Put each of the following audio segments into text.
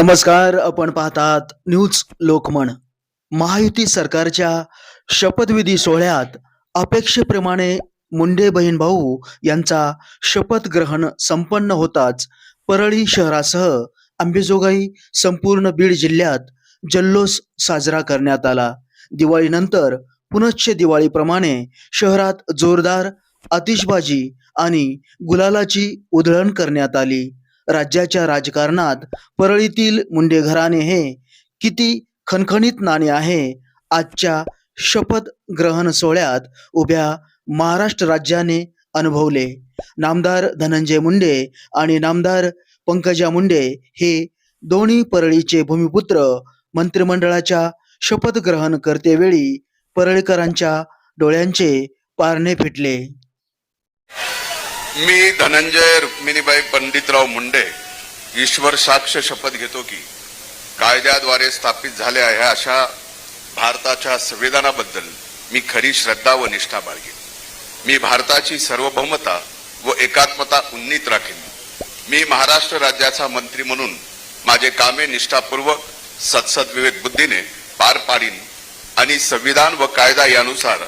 नमस्कार आपण पाहतात न्यूज लोकमन. महायुती सरकारच्या शपथविधी सोहळ्यात अपेक्षेप्रमाणे मुंडे बहीण भाऊ यांचा शपथ ग्रहण संपन्न होताच परळी शहरासह अंबेजोगाई संपूर्ण बीड जिल्ह्यात जल्लोष साजरा करण्यात आला. दिवाळीनंतर पुनश्च दिवाळीप्रमाणे शहरात जोरदार आतिषबाजी आणि गुलालाची उधळण करण्यात आली. राज्याच्या राजकारणात परळीतील मुंडे घराणे हे किती खणखणीत नाणे आहे. आजच्या शपथ ग्रहण सोहळ्यात उभ्या महाराष्ट्र राज्याने अनुभवले. नामदार धनंजय मुंडे आणि नामदार पंकजा मुंडे हे दोन्ही परळीचे भूमिपुत्र मंत्रिमंडळाच्या शपथ ग्रहण करतेवेळी परळीकरांच्या डोळ्यांचे पारणे फिटले. मी धनंजय रुक्मिणीबाई पंडितराव मुंडे ईश्वर साक्ष शपथ घेतो की कायद्याद्वारे स्थापित झाल्या आहे अशा भारताच्या संविधानाबद्दल मी खरी श्रद्धा व निष्ठा बाळगेन. मी भारताची सार्वभौमता व एकात्मता उन्नीत राखेन. मी महाराष्ट्र राज्याचा मंत्री म्हणून माझे कामे निष्ठापूर्वक सत्सद्विवेक बुद्धीने पार पाडीन आणि संविधान व कायदा यानुसार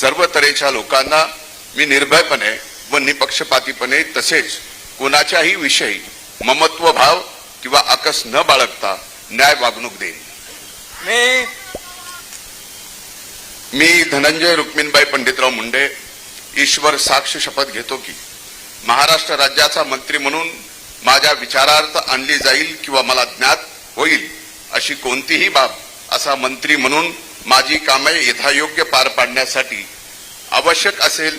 सर्व तऱ्हेच्या लोकांना मी निर्भयपणे व निपक्षपातीपणे तसेच कोणाच्याही विषयी ममत्व भाव किंवा आकस न बाळगता न्याय वागणूक देईन. मी मी धनंजय रुक्मिणबाई पंडितराव मुंडे ईश्वर साक्ष शपथ घेतो की महाराष्ट्र राज्याचा मंत्री म्हणून माझ्या विचारार्थ आणली जाईल किंवा मला ज्ञात होईल अशी कोणतीही बाब असा मंत्री म्हणून माझी कामे यथायोग्य पार पाडण्यासाठी आवश्यक असेल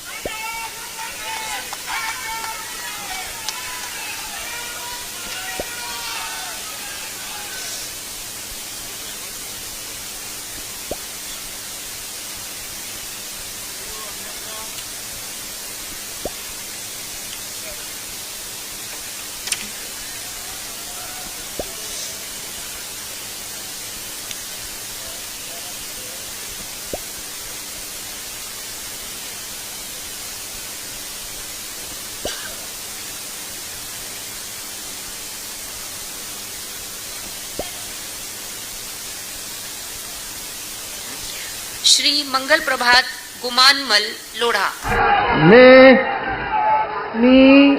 श्री मंगल प्रभात गुमानमल लोढा। मी मी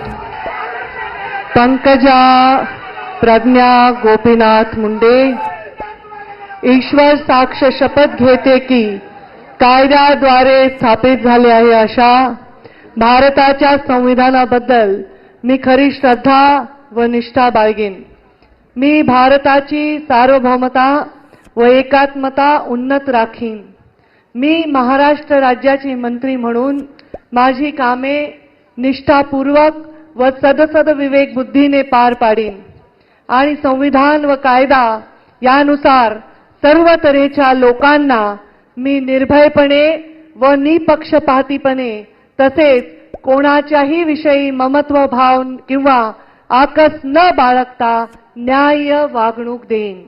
पंकजा प्रज्ञा गोपीनाथ मुंडे ईश्वर साक्ष शपथ घेते की कायद्याद्वारे स्थापित झाले आहे अशा भारताच्या संविधानाबद्दल मी खरी श्रद्धा व निष्ठा बाळगेन. मी भारताची सार्वभौमता व एकात्मता उन्नत राखीन. मी महाराष्ट्र राज्याची मंत्री म्हणून माझी कामे निष्ठापूर्वक व सदसद विवेक बुद्धीने पार पाडीन. आणि संविधान व कायदा यानुसार सर्व तऱ्हेच्या लोकांना मी निर्भयपणे व निपक्षपातीपणे तसेच कोणाच्याही विषयी ममत्व भाव किंवा आकस न बाळगता न्याय वागणूक देईन.